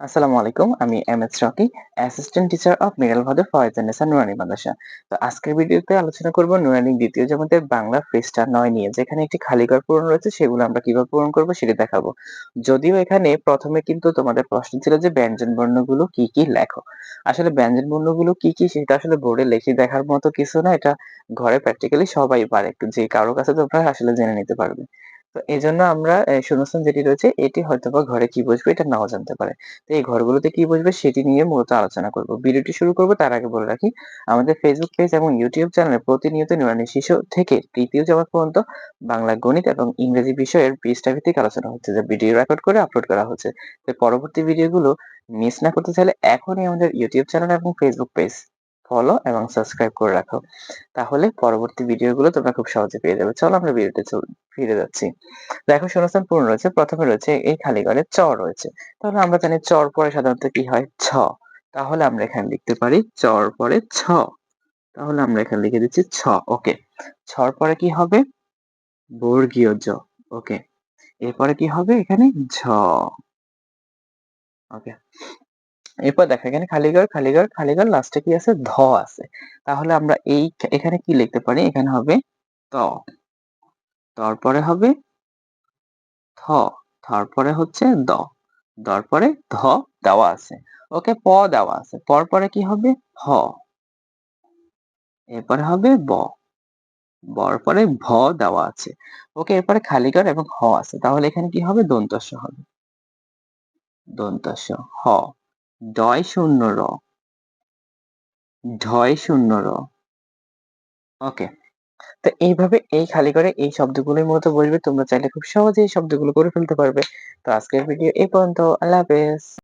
আসসালামু আলাইকুম, আমি M S Rocky assistant teacher of Miral ভাদর ফয়েজানেসা নুরানি মাদ্রাসা তো আজকের ভিডিওতে আলোচনা করব নুরানি দ্বিতীয় জমাতের বাংলা পৃষ্ঠা নয় নিয়ে, যেখানে একটি খালি ঘর পূরণ রয়েছে, সেগুলো আমরা কীভাবে পূরণ করব সেটা দেখাবো। যদিও এখানে প্রথমে কিন্তু তোমাদের প্রশ্ন ছিল যে ব্যঞ্জন বর্ণগুলো কি কি লেখো। আসলে ব্যঞ্জন বর্ণগুলো কি কি সেটা আসলে বোর্ডে লিখে দেখার মতো কিছু না, এটা ঘরে প্র্যাকটিক্যালি সবাই পারে, যে কারও কাছে তোমরা আসলে জেনে নিতে পারবে। তো এই জন্য আমরা শূন্যস্থান যেটি রয়েছে, এটি হয়তো বা ঘরে কি বসবে এটা নাও জানতে পারে। তো এই ঘরগুলোতে কি বসবে সেটি নিয়ে মূলত আলোচনা করব। ভিডিওটি শুরু করব তার আগে বলে রাখি, আমাদের ফেসবুক পেজ এবং ইউটিউব চ্যানেলে প্রতিনিয়ত নির্মাণী শিশু থেকে তৃতীয় জমা পর্যন্ত বাংলা গণিত এবং ইংরেজি বিষয়ের পৃষ্ঠা ভিত্তিক আলোচনা হচ্ছে, যা ভিডিও রেকর্ড করে আপলোড করা হচ্ছে। তো পরবর্তী ভিডিওগুলো মিস না করতে চাইলে এখনই আমাদের ইউটিউব চ্যানেল এবং ফেসবুক পেজ ফলো এবং সাবস্ক্রাইব করে রাখো। তাহলে পরবর্তী ভিডিওগুলো তোমরা খুব সহজে পেয়ে যাবে। চলো আমরা ভিডিওতে ফিরে যাচ্ছি। দেখো শূন্যস্থান পূর্ণ রয়েছে। প্রথমে রয়েছে এই খালি ঘরে চ রয়েছে। তাহলে আমরা জানি চর পরে সাধারণত কি হয়? ছ। তাহলে আমরা এখানে লিখতে পারি চর পরে ছ। তাহলে আমরা এখানে লিখে দিচ্ছি ছ। ওকে। ছর পরে কি হবে? বর্গীয় জ। ওকে। এরপরে কি হবে এখানে? ঝ। ওকে। এরপর দেখো, এখানে খালিঘর খালিঘর খালিঘর লাস্টে কি আছে? ধ আছে। তাহলে আমরা এই এখানে কি লিখতে পারি? এখানে হবে ত। তারপরে হবে থ। তারপরে হচ্ছে দ। তারপরে ধ দেওয়া আছে। ওকে, প দেওয়া আছে। পর পরে কি হবে? হ। এরপরে হবে ব। বর পরে ভ দেওয়া আছে। ওকে, এরপরে খালিঘর এবং হ আছে। তাহলে এখানে কি হবে? দন্তস্য হবে। দন্তস্য হ। ডয় শূন্য র ঢয় শূন্য র ওকে। তো এইভাবে এই খালি করে এই শব্দগুলোই মতো বলবে, তোমরা চাইলে খুব সহজেই শব্দগুলো করে ফেলতে পারবে। তো আজকের ভিডিও এই পর্যন্ত। আল্লাহ হাফেজ।